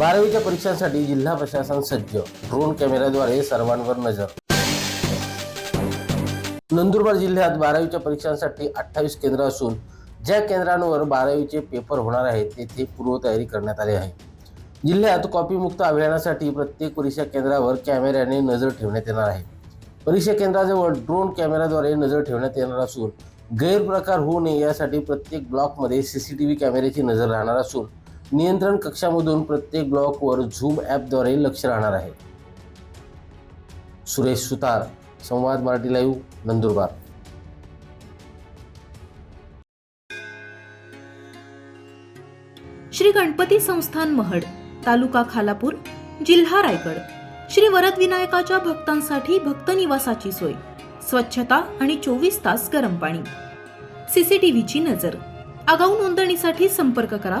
बारावीच्या परीक्षांसाठी जिल्हा प्रशासन सज्ज. ड्रोन कॅमेऱ्याद्वारे सर्वांवर नजर. नंदुरबार जिल्ह्यात बारावीच्या परीक्षांसाठी अठ्ठावीस केंद्र असून ज्या केंद्रांवर बारावीचे पेपर होणार आहेत तेथे पूर्वतयारी करण्यात आली आहे. जिल्ह्यात कॉपीमुक्त अभियानासाठी प्रत्येक परीक्षा केंद्रावर कॅमेऱ्याने नजर ठेवण्यात येणार आहे. परीक्षा केंद्राजवळ ड्रोन कॅमेऱ्याद्वारे नजर ठेवण्यात येणार असून गैरप्रकार होऊ नये यासाठी प्रत्येक ब्लॉकमध्ये सी सी टी व्ही कॅमेऱ्याची नजर राहणार असून नियंत्रण कक्षामधून प्रत्येक ब्लॉकवर झूम ॲपद्वारे लक्ष राहणार आहे. सुरेश सुतार संवाद मराठी लाईव्ह नंदुरबार. श्री गणपती संस्थान महड तालुका खालापूर जिल्हा रायगड. श्री वरद विनायकाच्या भक्तांसाठी भक्त निवासाची सोय स्वच्छता आणि चोवीस तास गरम पाणी. सीसीटीव्हीची नजर. आगाऊ नोंदणीसाठी संपर्क करा